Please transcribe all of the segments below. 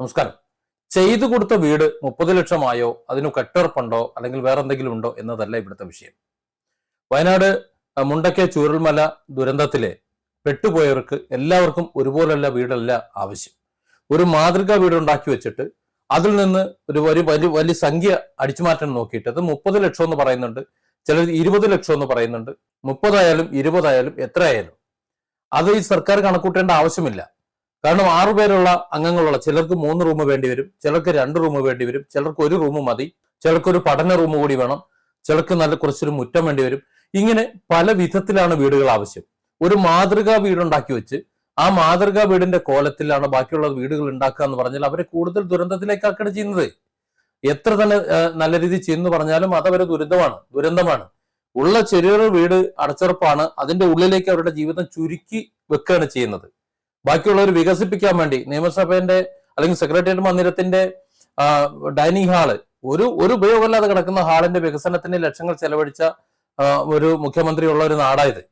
നമസ്കാരം. ചെയ്തു കൊടുത്ത വീട് മുപ്പത് ലക്ഷമായോ? അതിന് കെട്ടുറപ്പുണ്ടോ? അല്ലെങ്കിൽ വേറെ എന്തെങ്കിലും ഉണ്ടോ എന്നതല്ല ഇവിടുത്തെ വിഷയം. വയനാട് മുണ്ടക്കെ ചൂരൽമല ദുരന്തത്തിലെ പെട്ടുപോയവർക്ക് എല്ലാവർക്കും ഒരുപോലല്ല വീടല്ല ആവശ്യം. ഒരു മാതൃകാ വീട് ഉണ്ടാക്കി വെച്ചിട്ട് അതിൽ നിന്ന് ഒരു വലിയ വലിയ വലിയ സംഖ്യ അടിച്ചുമാറ്റാൻ നോക്കിയിട്ട് അത് മുപ്പത് ലക്ഷം എന്ന് പറയുന്നുണ്ട്. ചിലർ ഇരുപത് ലക്ഷം എന്ന് പറയുന്നുണ്ട്. മുപ്പതായാലും ഇരുപതായാലും എത്ര ആയാലും അത് ഈ സർക്കാർ കണക്കൂട്ടേണ്ട ആവശ്യമില്ല. കാരണം ആറു പേരുള്ള അംഗങ്ങളുള്ള ചിലർക്ക് മൂന്ന് റൂം വേണ്ടി വരും ചിലർക്ക് രണ്ട് റൂം വേണ്ടി വരും ചിലർക്ക് ഒരു റൂം മതി ചിലർക്ക് ഒരു പഠന റൂം കൂടി വേണം ചിലർക്ക് നല്ല കുറച്ചൊരു മുറ്റം വേണ്ടി വരും. ഇങ്ങനെ പല വിധത്തിലാണ് വീടുകൾ ആവശ്യം. ഒരു മാതൃകാ വീടുണ്ടാക്കി വെച്ച് ആ മാതൃകാ വീടിന്റെ കോലത്തിലാണ് ബാക്കിയുള്ള വീടുകൾ ഉണ്ടാക്കുക എന്ന് പറഞ്ഞാൽ അവരെ കൂടുതൽ ദുരന്തത്തിലേക്കാക്കാണ് ചെയ്യുന്നത്. എത്ര തന്നെ നല്ല രീതിയിൽ ചെയ്യുന്നു പറഞ്ഞാലും അതവരെ ദുരന്തമാണ് ദുരന്തമാണ്. ഉള്ള ചെറിയൊരു വീട് അടച്ചുറപ്പാണ് അതിന്റെ ഉള്ളിലേക്ക് അവരുടെ ജീവിതം ചുരുക്കി വെക്കുകയാണ് ചെയ്യുന്നത്. ബാക്കിയുള്ളവർ വികസിപ്പിക്കാൻ വേണ്ടി നിയമസഭേന്റെ അല്ലെങ്കിൽ സെക്രട്ടേറിയറ്റ് മന്ദിരത്തിന്റെ ഡൈനിങ് ഹാൾ. ഒരു ഒരു ഉപയോഗമില്ലാതെ കിടക്കുന്ന ഹാളിന്റെ വികസനത്തിന് ലക്ഷങ്ങൾ ചെലവഴിച്ച ഒരു മുഖ്യമന്ത്രി ഉള്ള ഒരു നാടായത്.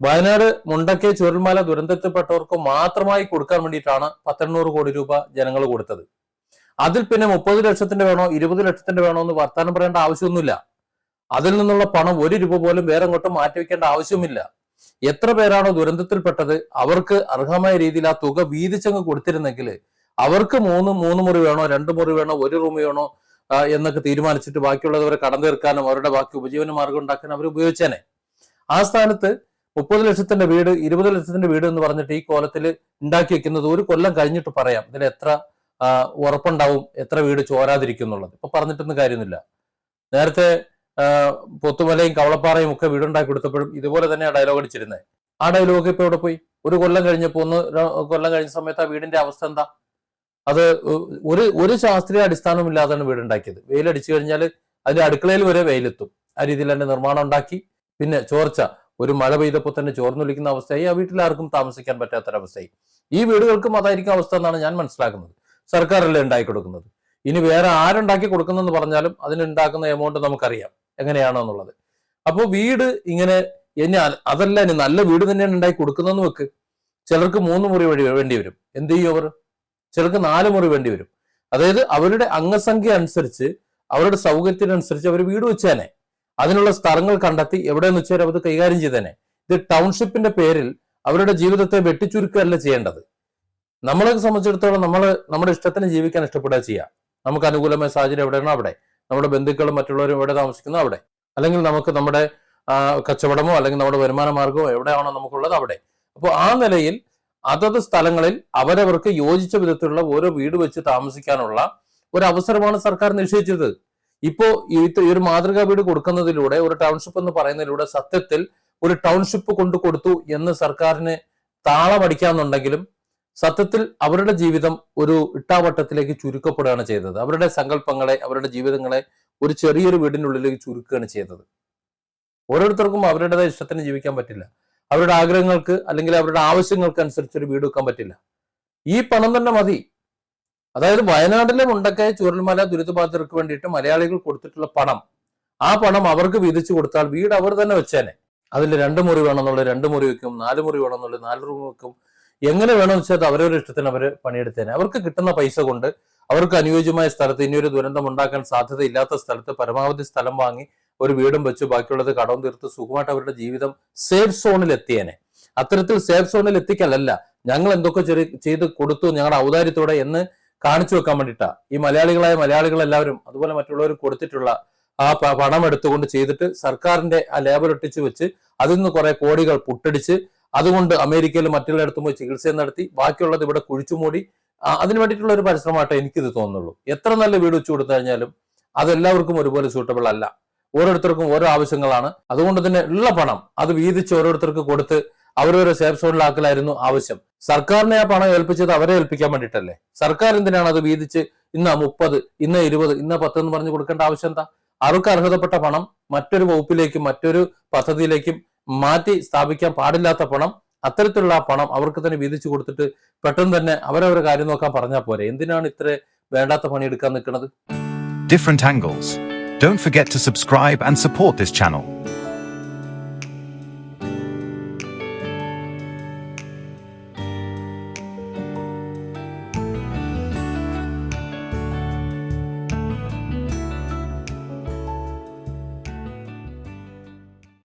വയനാട് മുണ്ടക്കേ ചുരൽമല ദുരന്തത്തിൽപ്പെട്ടവർക്ക് മാത്രമായി കൊടുക്കാൻ വേണ്ടിയിട്ടാണ് പത്തെണ്ണൂറ് കോടി രൂപ ജനങ്ങൾ കൊടുത്തത്. അതിൽ പിന്നെ മുപ്പത് ലക്ഷത്തിന്റെ വേണോ ഇരുപത് ലക്ഷത്തിന്റെ വേണോ എന്ന് വർത്താനം പറയേണ്ട ആവശ്യമൊന്നുമില്ല. അതിൽ നിന്നുള്ള പണം ഒരു രൂപ പോലും വേറെ ഇങ്ങോട്ടും മാറ്റിവെക്കേണ്ട ആവശ്യമില്ല എത്ര പേരാണോ ദുരന്തത്തിൽപ്പെട്ടത്? അവർക്ക് അർഹമായ രീതിയിൽ ആ തുക വീതിച്ചങ്ങ് കൊടുത്തിരുന്നെങ്കിൽ അവർക്ക് മൂന്ന് മൂന്ന് മുറി വേണോ രണ്ട് മുറി വേണോ ഒരു റൂം വേണോ എന്നൊക്കെ തീരുമാനിച്ചിട്ട് ബാക്കിയുള്ളവരെ കടം തീർക്കാനും അവരുടെ ബാക്കി ഉപജീവന മാർഗം ഉണ്ടാക്കാനും അവർ ഉപയോഗിച്ചേനെ. ആ സ്ഥാനത്ത് മുപ്പത് ലക്ഷത്തിന്റെ വീട് ഇരുപത് ലക്ഷത്തിന്റെ വീട് എന്ന് പറഞ്ഞിട്ട് ഈ കോലത്തിൽ ഉണ്ടാക്കി വെക്കുന്നത് ഒരു കൊല്ലം കഴിഞ്ഞിട്ട് പറയാം. ഇതിൽ എത്ര ഉറപ്പുണ്ടാവും എത്ര വീട് ചോരാതിരിക്കും എന്നുള്ളത്. ഇപ്പൊ പറഞ്ഞിട്ടൊന്നും കാര്യമൊന്നുമില്ല. നേരത്തെ പൊത്തുമലയും കവളപ്പാറയും ഒക്കെ വീടുണ്ടാക്കി കൊടുത്തപ്പോഴും ഇതുപോലെ തന്നെ ആ ഡയലോഗ് അടിച്ചിരുന്നത് ആ ഡയലോഗ് ഇപ്പൊ ഇവിടെ പോയി? ഒരു കൊല്ലം കഴിഞ്ഞപ്പോ ഒന്ന് കൊല്ലം കഴിഞ്ഞ സമയത്ത് ആ വീടിന്റെ അവസ്ഥ എന്താ? അത് ഒരു ഒരു ശാസ്ത്രീയ അടിസ്ഥാനമില്ലാതെയാണ് വീടുണ്ടാക്കിയത്. വെയിലടിച്ചു കഴിഞ്ഞാൽ അതിന്റെ അടുക്കളയിൽ വരെ വെയിലെത്തും. ആ രീതിയിൽ തന്നെ നിർമ്മാണം ഉണ്ടാക്കി. പിന്നെ ചോർച്ച. ഒരു മഴ പെയ്തപ്പോൾ തന്നെ ചോർന്നൊലിക്കുന്ന അവസ്ഥയായി. ആ വീട്ടിൽ ആർക്കും താമസിക്കാൻ പറ്റാത്തൊരവസ്ഥയായി. ഈ വീടുകൾക്കും അതായിരിക്കും അവസ്ഥ എന്നാണ് ഞാൻ മനസ്സിലാക്കുന്നത്. സർക്കാരല്ലേ ഉണ്ടാക്കി കൊടുക്കുന്നത്. ഇനി വേറെ ആരുണ്ടാക്കി കൊടുക്കുന്നെന്ന് പറഞ്ഞാലും അതിനുണ്ടാക്കുന്ന എമൗണ്ട് നമുക്കറിയാം. എങ്ങനെയാണോ എന്നുള്ളത് അപ്പോൾ വീട് ഇങ്ങനെ ഇനി അതല്ല ഇനി നല്ല വീട് തന്നെയാണ് ഉണ്ടാക്കി കൊടുക്കുന്നതെന്ന് വെക്ക്. ചിലർക്ക് മൂന്ന് മുറി വഴി വേണ്ടി വരും. എന്ത് ചെയ്യും അവർ? ചിലർക്ക് നാല് മുറി വേണ്ടി വരും. അതായത് അവരുടെ അംഗസംഖ്യ അനുസരിച്ച് അവരുടെ സൗകര്യത്തിനനുസരിച്ച് അവർ വീട് വെച്ചേനെ. അതിനുള്ള സ്ഥലങ്ങൾ കണ്ടെത്തി എവിടെയെന്ന് വെച്ചാൽ അവർ കൈകാര്യം ചെയ്തേനെ. ഇത് ടൗൺഷിപ്പിന്റെ പേരിൽ അവരുടെ ജീവിതത്തെ വെട്ടിച്ചുരുക്കുകയല്ല ചെയ്യേണ്ടത്. നമ്മളെ സംബന്ധിച്ചിടത്തോളം നമ്മൾ നമ്മുടെ ഇഷ്ടത്തിന് ജീവിക്കാൻ ഇഷ്ടപ്പെടുക ചെയ്യാം. നമുക്ക് അനുകൂലമായ സാഹചര്യം എവിടെയാണോ അവിടെ. നമ്മുടെ ബന്ധുക്കളും മറ്റുള്ളവരും എവിടെ താമസിക്കുന്നു അവിടെ. അല്ലെങ്കിൽ നമുക്ക് നമ്മുടെ കച്ചവടമോ അല്ലെങ്കിൽ നമ്മുടെ വരുമാന മാർഗമോ എവിടെയാണോ നമുക്കുള്ളത് അവിടെ. അപ്പോൾ ആ നിലയിൽ അതത് സ്ഥലങ്ങളിൽ അവരവർക്ക് യോജിച്ച വിധത്തിലുള്ള ഓരോ വീട് വെച്ച് താമസിക്കാനുള്ള ഒരു അവസരമാണ് സർക്കാർ നിശ്ചയിച്ചത് ഇപ്പോ ഈ ഒരു മാതൃകാ വീട് കൊടുക്കുന്നതിലൂടെ ഒരു ടൗൺഷിപ്പ് എന്ന് പറയുന്നതിലൂടെ സത്യത്തിൽ ഒരു ടൗൺഷിപ്പ് കൊണ്ടു കൊടുത്തു എന്ന് സർക്കാരിന് താളമടിക്കാന്നുണ്ടെങ്കിലും സത്യത്തിൽ അവരുടെ ജീവിതം ഒരു ഇട്ടാവട്ടത്തിലേക്ക് ചുരുക്കപ്പെടുകയാണ് ചെയ്തത്. അവരുടെ സങ്കല്പങ്ങളെ അവരുടെ ജീവിതങ്ങളെ ഒരു ചെറിയൊരു വീടിനുള്ളിലേക്ക് ചുരുക്കുകയാണ് ചെയ്തത്. ഓരോരുത്തർക്കും അവരുടേതായ ഇഷ്ടത്തിന് ജീവിക്കാൻ പറ്റില്ല. അവരുടെ ആഗ്രഹങ്ങൾക്ക് അല്ലെങ്കിൽ അവരുടെ ആവശ്യങ്ങൾക്ക് അനുസരിച്ച് ഒരു വീട് വെക്കാൻ പറ്റില്ല. ഈ പണം തന്നെ മതി. അതായത് വയനാട്ടിലെ മുണ്ടക്കയ ചുരൽമല ദുരിതബാധിതർക്ക് വേണ്ടിയിട്ട് മലയാളികൾ കൊടുത്തിട്ടുള്ള പണം ആ പണം അവർക്ക് വീതിച്ചു കൊടുത്താൽ വീട് അവർ തന്നെ വെച്ചേനെ. അതിൽ രണ്ട് മുറി വേണമെന്നുള്ള രണ്ട് മുറി വെക്കും നാല് മുറി വേണമെന്നുള്ള നാല് റൂം വെക്കും എങ്ങനെ വേണമെന്ന് വെച്ചാൽ അവരവരുടെ ഇഷ്ടത്തിന് അവർ പണിയെടുത്തേനെ. അവർക്ക് കിട്ടുന്ന പൈസ കൊണ്ട് അവർക്ക് അനുയോജ്യമായ സ്ഥലത്ത് ഇനിയൊരു ദുരന്തം ഉണ്ടാക്കാൻ സാധ്യതയില്ലാത്ത സ്ഥലത്ത് പരമാവധി സ്ഥലം വാങ്ങി ഒരു വീടും വെച്ചു ബാക്കിയുള്ളത് കടവും തീർത്ത് സുഖമായിട്ട് അവരുടെ ജീവിതം സേഫ് സോണിൽ എത്തിയേനെ. അത്തരത്തിൽ സേഫ് സോണിൽ എത്തിക്കലല്ല. ഞങ്ങൾ എന്തൊക്കെ ചെറിയ ചെയ്ത് കൊടുത്തു ഞങ്ങളുടെ ഔദാര്യത്തോടെ എന്ന് കാണിച്ചു വെക്കാൻ വേണ്ടിയിട്ടാ. ഈ മലയാളികളായ മലയാളികൾ എല്ലാവരും അതുപോലെ മറ്റുള്ളവർ കൊടുത്തിട്ടുള്ള ആ പണം എടുത്തുകൊണ്ട് ചെയ്തിട്ട് സർക്കാരിന്റെ ആ ലേബൽ ഒട്ടിച്ച് വെച്ച് അതിൽ നിന്ന് കുറെ കോടികൾ പുട്ടടിച്ച് അതുകൊണ്ട് അമേരിക്കയിലും മറ്റുള്ളിടത്തും പോയി ചികിത്സ നടത്തി ബാക്കിയുള്ളത് ഇവിടെ കുഴിച്ചുമൂടി മൂടി അതിന് വേണ്ടിയിട്ടുള്ള ഒരു പരിശ്രമമായിട്ടേ എനിക്കിത് തോന്നുള്ളൂ എത്ര നല്ല വീട് വെച്ചു കൊടുത്തു കഴിഞ്ഞാലും അതെല്ലാവർക്കും ഒരുപോലെ സൂട്ടബിൾ അല്ല. ഓരോരുത്തർക്കും ഓരോ ആവശ്യങ്ങളാണ്. അതുകൊണ്ട് തന്നെ ഉള്ള പണം അത് വീതിച്ച് ഓരോരുത്തർക്ക് കൊടുത്ത് അവരവരെ സേഫ് സോണിലാക്കലായിരുന്നു ആവശ്യം. സർക്കാരിനെ ആ പണം ഏൽപ്പിച്ചത് അവരെ ഏൽപ്പിക്കാൻ വേണ്ടിയിട്ടല്ലേ? സർക്കാർ എന്തിനാണ് അത് വീതിച്ച് ഇന്ന മുപ്പത് ഇന്ന ഇരുപത് ഇന്ന പത്ത് എന്ന് പറഞ്ഞു കൊടുക്കേണ്ട ആവശ്യം എന്താ? അവർക്ക് അർഹതപ്പെട്ട പണം? മറ്റൊരു വകുപ്പിലേക്കും മറ്റൊരു പദ്ധതിയിലേക്കും മാറ്റി സ്ഥാപിക്കാൻ പാടില്ലാത്ത പണം അത്തരത്തിലുള്ള പണം അവർക്ക് തന്നെ വീതിച്ചു കൊടുത്തിട്ട് പെട്ടെന്ന് തന്നെ അവരവരെ കാര്യം നോക്കാൻ പറഞ്ഞാൽ പോരെ എന്തിനാണ് ഇത്ര വേണ്ടാത്ത പണി എടുക്കാൻ നിൽക്കുന്നത് different angles. Don't forget to subscribe and support this channel.